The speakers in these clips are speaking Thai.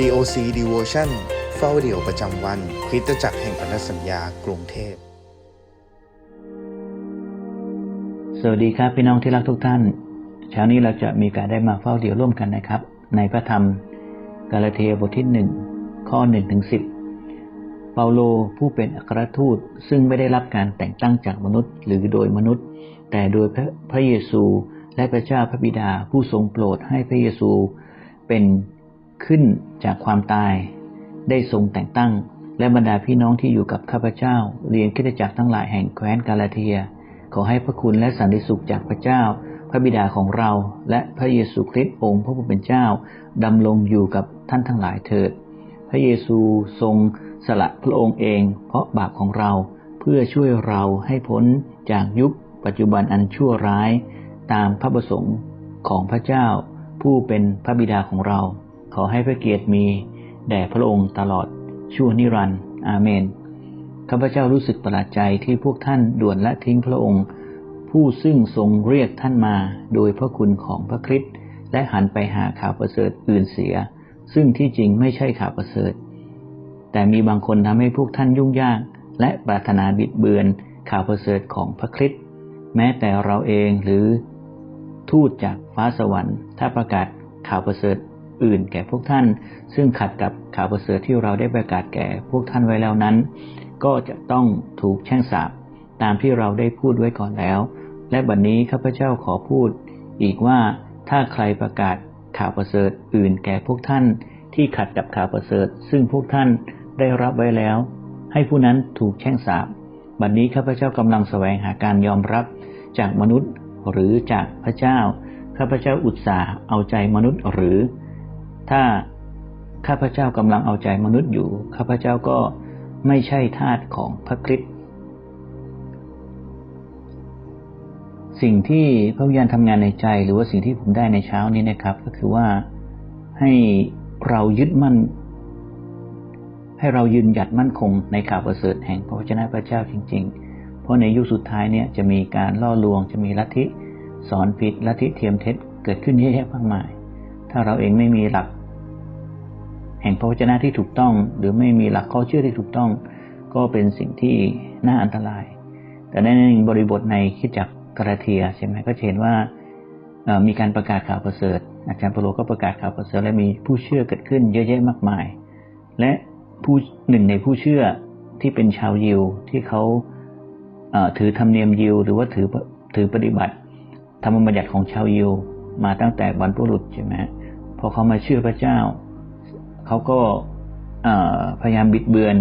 COC Devotion เฝ้าเดี่ยวประจำวัน คริสตจักรแห่งพันธสัญญากรุงเทพ สวัสดีครับพี่น้องที่รักทุกท่าน เช้านี้เราจะมีการได้มาเฝ้าเดี่ยวร่วมกันนะครับ ในพระธรรมกาลาเทียบทที่หนึ่งข้อหนึ่งถึงสิบเปาโลผู้เป็นอัครทูตซึ่งไม่ได้รับการแต่งตั้งจากมนุษย์ หรือโดยมนุษย์ แต่โดยพระพระเยซูและพระเจ้าพระบิดาผู้ทรงโปรดให้พระเยซูเป็น ขึ้นจากความตาย ได้ทรงแต่งตั้ง และบรรดาพี่น้องที่อยู่กับข้าพเจ้า เรียนคริสตจักรทั้งหลายแห่งแคว้นกาลาเทีย ขอให้พระคุณและสันติสุขจากพระเจ้า พระบิดาของเรา และพระเยซูคริสต์องค์พระผู้เป็นเจ้าดำรงอยู่กับท่านทั้งหลายเถิด พระเยซูทรงสละพระองค์เอง เพราะบาปของเราเพื่อช่วยเราให้พ้นจากยุคปัจจุบันอันชั่วร้าย ตามพระประสงค์ของพระเจ้า ผู้เป็นพระบิดาของเรา ขอให้พระเกียรติมีแด่พระองค์ตลอดชั่วนิรันดร์อาเมน ข้าพเจ้ารู้สึกประหลาดใจที่พวกท่านด่วนละทิ้งพระองค์ ผู้ซึ่งทรงเรียกท่านมาโดยพระคุณของพระคริสต์และหันไปหาข่าวประเสริฐอื่นเสีย ซึ่งที่จริงไม่ใช่ข่าวประเสริฐ แต่มีบางคนทำให้พวกท่านยุ่งยาก และปรารถนาบิดเบือนข่าวประเสริฐของพระคริสต์แม้แต่เราเองหรือทูตจากฟ้าสวรรค์ ถ้าประกาศข่าวประเสริฐ อื่นแก่พวกท่าน ซึ่งขัดกับข่าวประเสริฐที่เราได้ประกาศแก่พวกท่านไว้แล้วนั้น ก็จะต้องถูกแช่งสาปตามที่เราได้พูดไว้ก่อนแล้ว และบัดนนี้ข้าพเจ้าขอพูด อีกว่าถ้าใครประกาศข่าวประเสริฐอื่นแก่พวกท่าน ที่ขัดกับข่าวประเสริฐ ซึ่งพวกท่านได้รับไว้แล้ว ให้ผู้นั้นถูกแช่งสาปบัดนนี้ข้าพเจ้ากำลังแสวงหาการยอมรับจากมนุษย์หรือจากพระเจ้าข้าพเจ้าอุตส่าห์เอาใจมนุษย์หรือ ถ้าข้าพเจ้ากำลังเอาใจมนุษย์อยู่ ข้าพเจ้าก็ไม่ใช่ทาสของพระคริสต์สิ่งที่พระวิญญาณทำงานในใจ หรือว่าสิ่งที่ผมได้ในเช้านี้นะครับ ก็คือว่าให้เรายึดมั่น ให้เรายืนหยัดมั่นคงในข่าวประเสริฐแห่งพระวจนะพระเจ้าจริง ๆ เพราะในยุคสุดท้ายเนี่ยจะมีการล่อลวงจะมีลัทธิสอนผิดลัทธิเทียมเท็จเกิดขึ้นเยอะแยะมากมาย ถ้าเราเองไม่มีหลัก ห่งพระวจนะที่ถูกต้อง หรือไม่มีหลักข้อเชื่อที่ถูกต้อง ก็เป็นสิ่งที่น่าอันตราย แต่ในบริบทในคิดจักรกราเทียใช่ไหมก็เห็นว่ามีการประกาศข่าวประเสริฐ อาจารย์เปโลก็ประกาศข่าวประเสริฐและมีผู้เชื่อเกิดขึ้นเยอะแยะมากมาย และผู้หนึ่งในผู้เชื่อที่เป็นชาวยิวที่เขาถือธรรมเนียมยิว หรือว่าถือถือปฏิบัติ ธรรมบัญญัติของชาวยิวมาตั้งแต่บรรพบุรุษใช่ไหมพอเขามาเชื่อพระเจ้า เขาก็พยายามบิดเบือน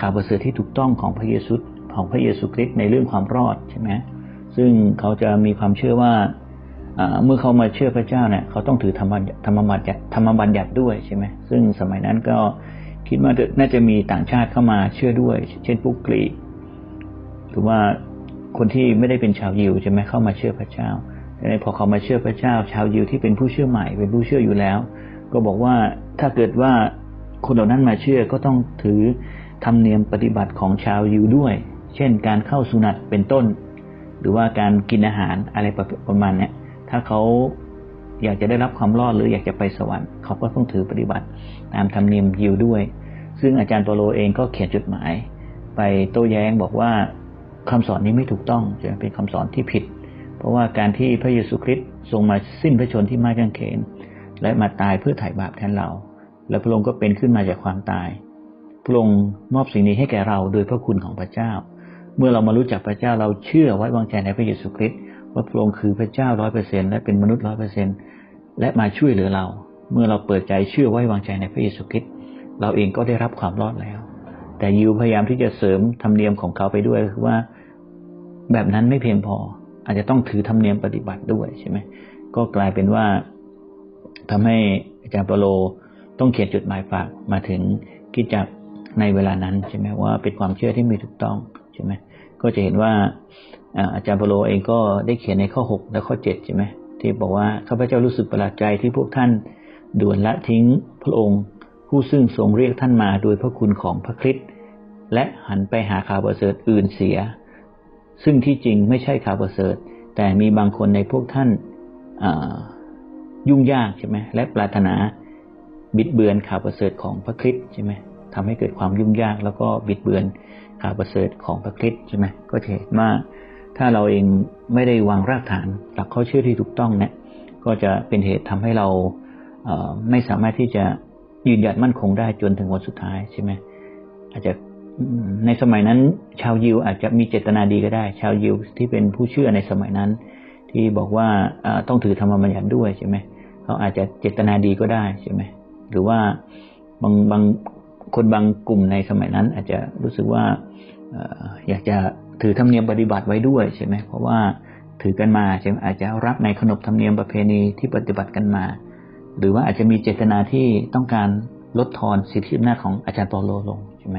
ข่าวประเสริฐที่ถูกต้องของพระเยซูของพระเยซูคริสต์ในเรื่องความรอดใช่ไหมซึ่งเขาจะมีความเชื่อว่าเมื่อเขามาเชื่อพระเจ้าเนี่ยเขาต้องถือธรรมธรรมบัญญัติธรรมบัญญัติด้วยใช่ไหมซึ่งสมัยนั้นก็คิดว่าน่าจะมีต่างชาติเข้ามาเชื่อด้วย เช่นพวกกรีกหรือว่าคนที่ไม่ได้เป็นชาวยิวใช่ไหมเข้ามาเชื่อพระเจ้าพอเขามาเชื่อพระเจ้า ชาวยิวที่เป็นผู้เชื่อใหม่เป็นผู้เชื่ออยู่แล้ว ก็บอกว่าถ้าเกิดว่าคนเหล่านั้นมาเชื่อก็ต้องถือธรรมเนียมปฏิบัติของชาวยิวด้วย เช่น การเข้าสุนัตเป็นต้น หรือว่าการกินอาหารอะไรประมาณนี้ถ้าเขาอยากจะได้รับความรอดหรืออยากจะไปสวรรค์เขาก็ต้องถือปฏิบัติตามธรรมเนียมยิวด้วย ซึ่งอาจารย์เปโลเองก็เขียนจดหมาย ไปโต้แย้งบอกว่าคำสอนนี้ไม่ถูกต้องจะเป็นคำสอนที่ผิด เพราะว่าการที่พระเยซูคริสต์ทรงมาสิ้นพระชนที่ไม้กางเขน และมาตายเพื่อไถ่บาปแทนเรา และพระองค์ก็เป็นขึ้นมาจากความตาย พระองค์มอบสิ่งนี้ให้แก่เราโดยพระคุณของพระเจ้า เมื่อเรามารู้จักพระเจ้าเราเชื่อไว้วางใจในพระเยซูคริสต์ว่าพระองค์คือพระเจ้าร้อยเปอร์เซ็นและเป็นมนุษย์ร้อยเปอร์เซ็นและมาช่วยเหลือเรา เมื่อเราเปิดใจเชื่อไว้วางใจในพระเยซูคริสต์เราเองก็ได้รับความรอดแล้ว แต่ยิวพยายามที่จะเสริมธรรมเนียมของเขาไปด้วยคือว่าแบบนั้นไม่เพียงพอ อาจจะต้องถือธรรมเนียมปฏิบัติด้วยใช่ไหมก็กลายเป็นว่า ทำให้อาจารย์เปโลต้องเขียนจดหมายฝากมาถึงกิจจักในเวลานั้นใช่ไหมว่าเป็นความเชื่อที่ไม่ถูกต้องใช่ไหมก็จะเห็นว่าอาจารย์เปโลเองก็ได้เขียนในข้อหกและข้อเจ็ดใช่ไหมที่บอกว่าข้าพเจ้ารู้สึกประหลาดใจที่พวกท่านด่วนละทิ้งพระองค์ ผู้ซึ่งทรงเรียกท่านมาโดยพระคุณของพระคริสต์และหันไปหาข่าวประเสริฐอื่นเสีย ซึ่งที่จริงไม่ใช่ข่าวประเสริฐ แต่มีบางคนในพวกท่าน ยุ่งยากใช่ไหมและปรารถนาบิดเบือนข่าวประเสริฐของพระคริสต์ใช่ไหมทำให้เกิดความยุ่งยากแล้วก็บิดเบือนข่าวประเสริฐของพระคริสต์ใช่ไหมก็จะเห็นว่าถ้าเราเองไม่ได้วางรากฐานหลักข้อเชื่อที่ถูกต้องเนี่ยก็จะเป็นเหตุทำให้เราเไม่สามารถที่จะยืนหยัดมั่นคงได้จนถึงวันสุดท้ายใช่ไหมอาจจะในสมัยนั้น ชาวยิวอาจจะมีเจตนาดีก็ได้ ชาวยิวที่เป็นผู้เชื่อในสมัยนั้น ที่บอกว่าต้องถือธรรมบัญญัติด้วยใช่ไหมเขาอาจจะเจตนาดีก็ได้ใช่ไหมหรือว่าบางบางคนบางกลุ่มในสมัยนั้น อาจจะรู้สึกว่าอยากจะถือธรรมเนียมปฏิบัติไว้ด้วยใช่ไหมเพราะว่าถือกันมาใช่ไหมอาจจะรับในขนบธรรมเนียมประเพณีที่ปฏิบัติกันมา หรือว่าอาจจะมีเจตนาที่ต้องการลดทอนสิทธิอำนาจของอาจารย์ปอโลลงใช่ไหม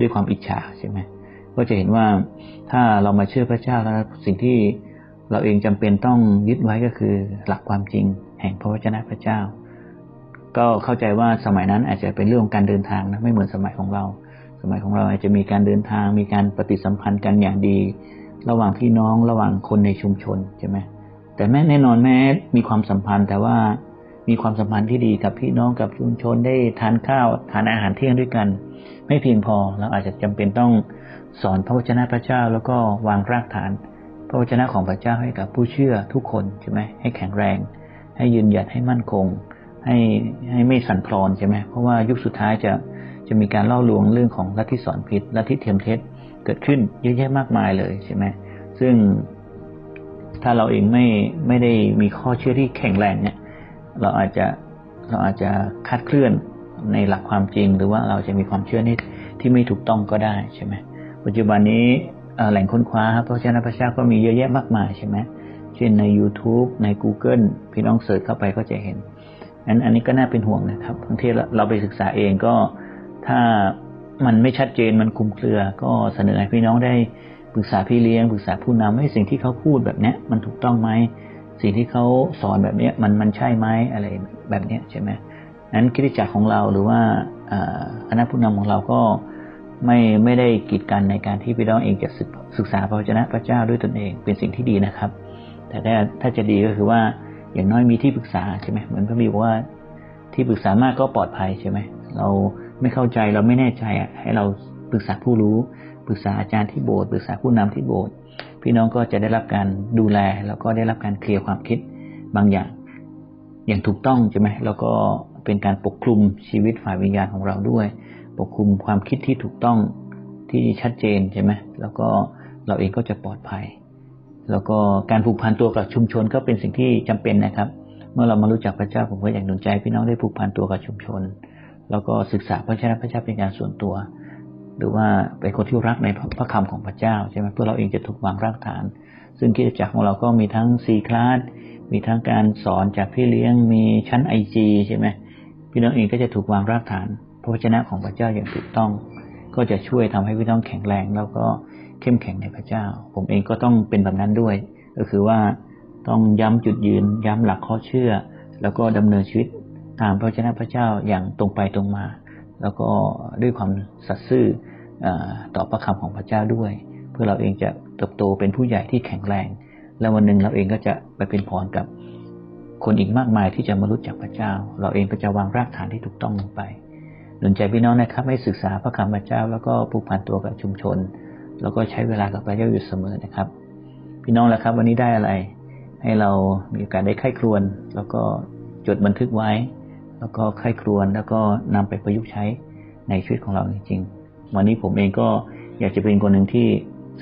ด้วยความอิจฉาใช่ไหมก็จะเห็นว่าถ้าเรามาเชื่อพระเจ้าแล้วสิ่งที่ เราเองจำเป็นต้องยึดไว้ก็คือหลักความจริง แห่งพระวจนะพระเจ้า ก็เข้าใจว่าสมัยนั้นอาจจะเป็นเรื่องการเดินทางนะไม่เหมือนสมัยของเรา สมัยของเราอาจจะมีการเดินทาง มีการปฏิสัมพันธ์กันอย่างดี ระหว่างพี่น้องระหว่างคนในชุมชนใช่ไหมแต่แม้แน่นอนแม้มีความสัมพันธ์แต่ว่ามีความสัมพันธ์ที่ดีกับพี่น้องกับชุมชนได้ทานข้าวทานอาหารเที่ยงด้วยกัน ไม่เพียงพอเราอาจจะจำเป็นต้องสอนพระวจนะพระเจ้า แล้วก็วางรากฐาน พระวจนะของพระเจ้าให้กับผู้เชื่อทุกคนใช่ไหมให้แข็งแรง ให้ยืนหยัดให้มั่นคง ให้ให้ไม่สั่นคลอนใช่ไหมเพราะว่ายุคสุดท้ายจะจะมีการเล่าลวงเรื่องของลัทธิสอนผิดลัทธิเทียมเท็จเกิดขึ้นเยอะแยะมากมายเลยใช่ไหมซึ่งถ้าเราเองไม่ไม่ได้มีข้อเชื่อที่แข็งแรงเนี่ยเราอาจจะเราอาจจะคาดเคลื่อนในหลักความจริง หรือว่าเราจะมีความเชื่อนี่ที่ไม่ถูกต้องก็ได้ใช่ไหมปัจจุบันนี้ แหล่งค้นคว้าครับเพราะฉะนั้นพระเจ้าก็มีเยอะแยะมากมายใช่ไหมเช่นใน YouTube ใน Google พี่น้องเสิร์ชเข้าไปก็จะเห็นนั้นอันนี้ก็น่าเป็นห่วงนะครับบางทีเราไปศึกษาเองก็ถ้ามันไม่ชัดเจนมันคุมเครือ ก็เสนอให้พี่น้องได้ปรึกษาพี่เลี้ยงปรึกษาผู้นำให้สิ่งที่เขาพูดแบบนี้มันถูกต้องไหมสิ่งที่เขาสอนแบบนี้มันมันใช่ไหมอะไรแบบนี้ใช่ไหมนั้นคิดจักรของเราหรือว่าคณะผู้นำของเราก็ ไม่ไม่ได้กีดกันในการที่พี่น้องเองจะศึกษาพระวจนะพระเจ้าด้วยตนเองเป็นสิ่งที่ดีนะครับ แต่ถ้าถ้าจะดีก็คือว่าอย่างน้อยมีที่ปรึกษาใช่ไหมเหมือนพระบีบอกว่าที่ปรึกษามากก็ปลอดภัยใช่ไหมเราไม่เข้าใจเราไม่แน่ใจอะให้เราปรึกษาผู้รู้ปรึกษาอาจารย์ที่โบสถ์ปรึกษาผู้นำที่โบสถ์พี่น้องก็จะได้รับการดูแล แล้วก็ได้รับการเคลียร์ความคิดบางอย่าง อย่างถูกต้องใช่ไหมแล้วก็เป็นการปกคลุมชีวิตฝ่ายวิญญาณของเราด้วย ปกคลุมความคิดที่ถูกต้องที่ชัดเจนใช่ไหมแล้วก็เราเองก็จะปลอดภัย แล้วก็การผูกพันตัวกับชุมชนก็เป็นสิ่งที่จำเป็นนะครับ เมื่อเรามารู้จักพระเจ้าผมก็อยากหนุนใจ พี่น้องได้ผูกพันตัวกับชุมชน แล้วก็ศึกษาพระเจ้าพระเจ้าเป็นการส่วนตัว หรือว่าเป็นคนที่รักในพระคำของพระเจ้าใช่ไหมเพื่อเราเองจะถูกวางรากฐาน ซึ่งกิจจักรของเราก็มีทั้งซีคลาสมีทั้งการสอนจากพี่เลี้ยงมีชั้นไอจีใช่ไหมพี่น้องเองก็จะถูกวางรากฐาน พระวจนะของพระเจ้าอย่างถูกต้อง ก็จะช่วยทำให้พี่น้องแข็งแรง แล้วก็เข้มแข็งในพระเจ้า ผมเองก็ต้องเป็นแบบนั้นด้วย ก็คือว่าต้องย้ำจุดยืน ย้ำหลักข้อเชื่อ แล้วก็ดำเนินชีวิตตามพระวจนะพระเจ้าอย่างตรงไปตรงมา แล้วก็ด้วยความสัตย์ซื่อต่อพระคำของพระเจ้าด้วย เพื่อเราเองจะเติบโตเป็นผู้ใหญ่ที่แข็งแรง แล้ววันหนึ่งเราเองก็จะไปเป็นพรกับคนอีกมากมายที่จะมารู้จักพระเจ้า เราเองก็จะวางรากฐานที่ถูกต้องลงไป หนุนใจพี่น้องนะครับให้ศึกษาพระคำพระเจ้า แล้วก็ผูกพันตัวกับชุมชน แล้วก็ใช้เวลากับพระเจ้าอยู่เสมอนะครับ พี่น้องแล้วครับ วันนี้ได้อะไร ให้เรามีโอกาสได้ไข้ครวน แล้วก็จดบันทึกไว้ แล้วก็ใคร่ครวญแล้วก็นำไปประยุกต์ใช้ในชีวิตของเราจริงๆ วันนี้ผมเองก็อยากจะเป็นคนหนึ่งที่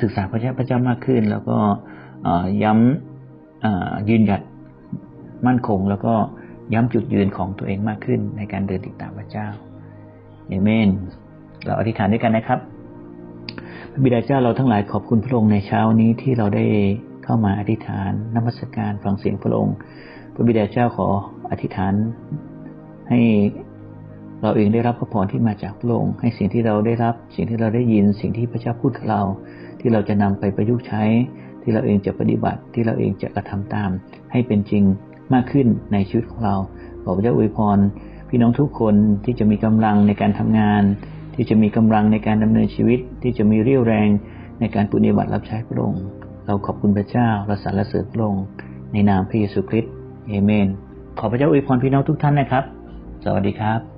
ศึกษาพระเจ้าพระเจ้ามากขึ้น แล้วก็ย้ำยืนหยัดมั่นคง แล้วก็ย้ำจุดยืนของตัวเองมากขึ้นในการเดินติดตามพระเจ้า เอเมน เราอธิษฐานด้วยกันนะครับ พระบิดาเจ้าเราทั้งหลายขอบคุณพระองค์ในเช้านี้ที่เราได้เข้ามาอธิษฐานนมัสการฟังเสียงพระองค์ พระบิดาเจ้าขออธิษฐาน ให้เราเองได้รับพระพรที่มาจากพระองค์ให้สิ่งที่เราได้รับ สิ่งที่เราได้ยินสิ่งที่พระเจ้าพูดกับเรา ที่เราจะนำไปประยุกต์ใช้ ที่เราเองจะปฏิบัติ ที่เราเองจะกระทำตาม ให้เป็นจริงมากขึ้นในชีวิตของเราขอพระเจ้าอวยพร พี่น้องทุกคนที่จะมีกำลังในการทำงาน ที่จะมีกำลังในการดำเนินชีวิต ที่จะมีเรี่ยวแรงในการปฏิบัติรับใช้พระองค์เราขอบคุณพระเจ้าเราสรรเสริญพระองค์ในนามพระเยซูคริสต์เอเมน ขอพระเจ้าอวยพรพี่น้องทุกท่านนะครับ สวัสดีครับ